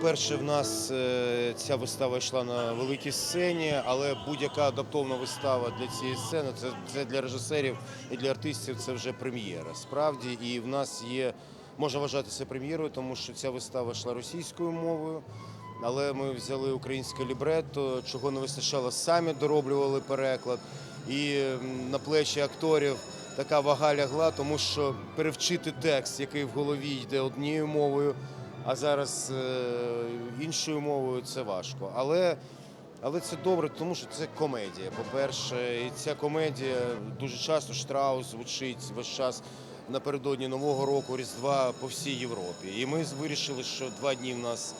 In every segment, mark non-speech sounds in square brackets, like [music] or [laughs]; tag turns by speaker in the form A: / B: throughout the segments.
A: по-перше, в нас е, ця вистава йшла на великій сцені, але будь-яка адаптована вистава для цієї сцени це, це для режисерів і для артистів це вже прем'єра. Справді, і в нас є, можна вважати це прем'єрою, тому що ця вистава йшла російською мовою. Але ми взяли українське лібретто, чого не вистачало, самі дороблювали переклад. І на плечі акторів така вага лягла, тому що перевчити текст, який в голові йде однією мовою, а зараз е, іншою мовою це важко. Але, але це добре, тому що це комедія. По-перше, і ця комедія дуже часто штраус звучить весь час напередодні Нового року, Різдва по всій Європі. І ми вирішили, що два дні в нас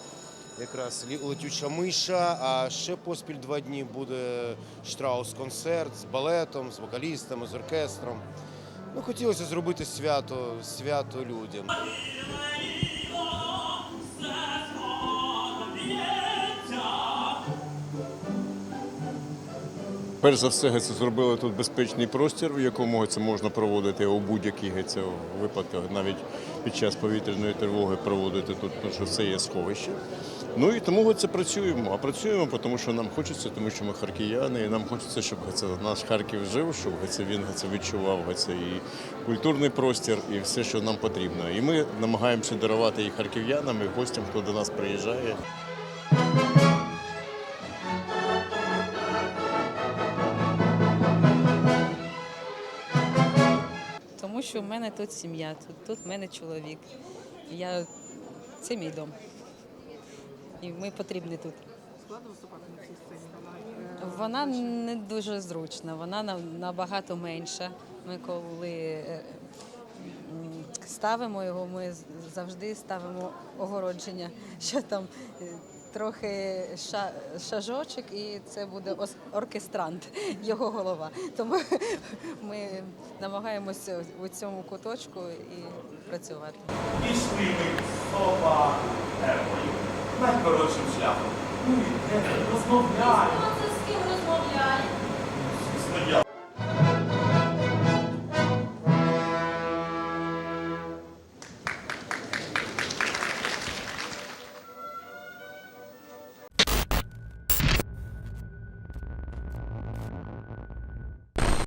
A: якраз летюча миша, а ще поспіль два дні буде штраус-концерт з балетом, з вокалістами, з оркестром. Ну, хотілося зробити свято, свято людям.
B: Перш за все, це зробили тут безпечний простір, в якому це можна проводити у будь-яких випадках, навіть під час повітряної тривоги проводити тут, тому що це є сховище. Ну і тому це працюємо. А працюємо, тому що нам хочеться, тому що ми харків'яни, і нам хочеться, щоб це наш Харків жив, щоб це він це відчував це і культурний простір, і все, що нам потрібно. І ми намагаємося дарувати і харків'янам, і гостям, хто до нас приїжджає.
C: Тому що в мене тут сім'я, тут, тут в мене чоловік. Я... Це мій дом. І ми потрібні тут.
D: Складно виступати на цій сцені. Вона, е,
C: не дуже зручна, вона на- набагато менша. Ми коли е, ставимо його, ми завжди ставимо огородження, що там е, трохи ша, шажочок, і це буде оркестрант, [laughs] його голова. Тому [laughs] ми намагаємося у цьому куточку і працювати.
E: Пішли ми соба теплою, найкоротшим шляхом. Ми розмовляємо,